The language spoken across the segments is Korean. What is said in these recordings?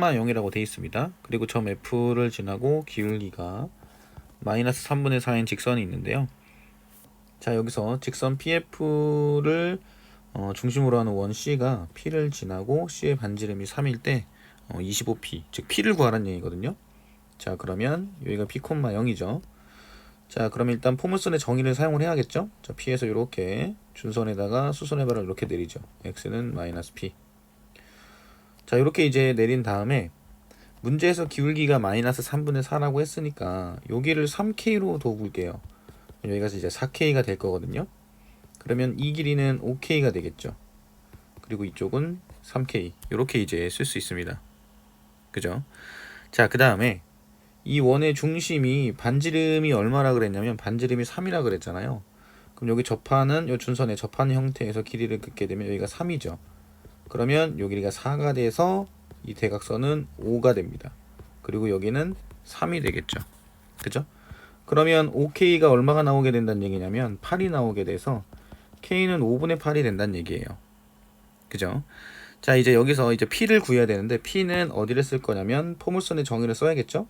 0이라고 되어 있습니다. 그리고 점 F를 지나고 기울기가 마이너스 3분의 4인 직선이 있는데요. 자 여기서 직선 PF를 어, 중심으로 하는 원 C가 P를 지나고 C의 반지름이 3일 때 어, 25P 즉 P를 구하라는 얘기거든요. 자 그러면 여기가 P, 0이죠. 자 그럼 일단 포물선의 정의를 사용을 해야겠죠. 자 P에서 이렇게 준선에다가 수선의 발을 이렇게 내리죠. X는 마이너스 P. 자 이렇게 이제 내린 다음에 문제에서 기울기가 마이너스 3분의 4라고 했으니까 여기를 3K로 도울게요. 여기가 이제 4K가 될 거거든요. 그러면 이 길이는 5K가 되겠죠. 그리고 이쪽은 3K 이렇게 이제 쓸 수 있습니다. 그죠? 자그 다음에 이 원의 중심이 반지름이 얼마라 그랬냐면 반지름이 3이라 그랬잖아요. 그럼 여기 접하는 요 준선의 접하는 형태에서 길이를 긋게 되면 여기가 3이죠. 그러면 요 길이가 4가 돼서 이 대각선은 5가 됩니다. 그리고 여기는 3이 되겠죠. 그죠? 그러면 5K가 얼마가 나오게 된다는 얘기냐면 8이 나오게 돼서 K는 5분의 8이 된다는 얘기예요. 그죠? 자, 이제 여기서 이제 P를 구해야 되는데 P는 어디를 쓸 거냐면 포물선의 정의를 써야겠죠?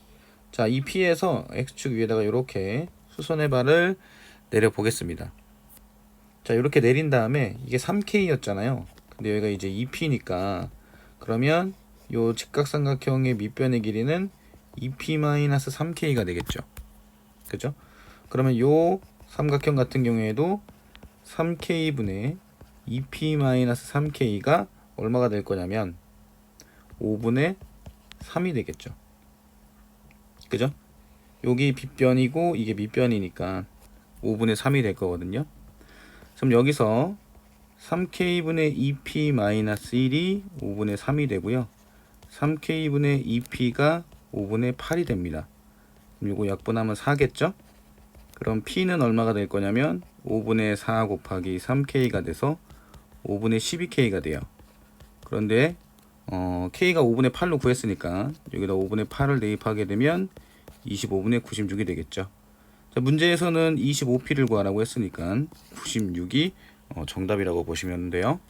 자, 이 P에서 X축 위에다가 이렇게 수선의 발을 내려 보겠습니다. 자, 이렇게 내린 다음에 이게 3K였잖아요. 근데 여기가 이제 2P니까 그러면 요 직각삼각형의 밑변의 길이는 2P-3K가 되겠죠. 그죠? 그러면 요 삼각형 같은 경우에도 3K분의 2P-3K가 얼마가 될 거냐면 5분의 3이 되겠죠. 그죠? 여기 빗변이고 이게 밑변이니까 5분의 3이 될 거거든요. 그럼 여기서 3K분의 2P-1이 5분의 3이 되고요. 3K분의 2P가 5분의 8이 됩니다. 이거 약분하면 4겠죠? 그럼 P는 얼마가 될 거냐면 5분의 4 곱하기 3K가 돼서 5분의 12K가 돼요. 그런데 어, K가 5분의 8로 구했으니까 여기다 5분의 8을 대입하게 되면 25분의 96이 되겠죠. 자, 문제에서는 25P를 구하라고 했으니까 96이 어, 정답이라고 보시면 돼요.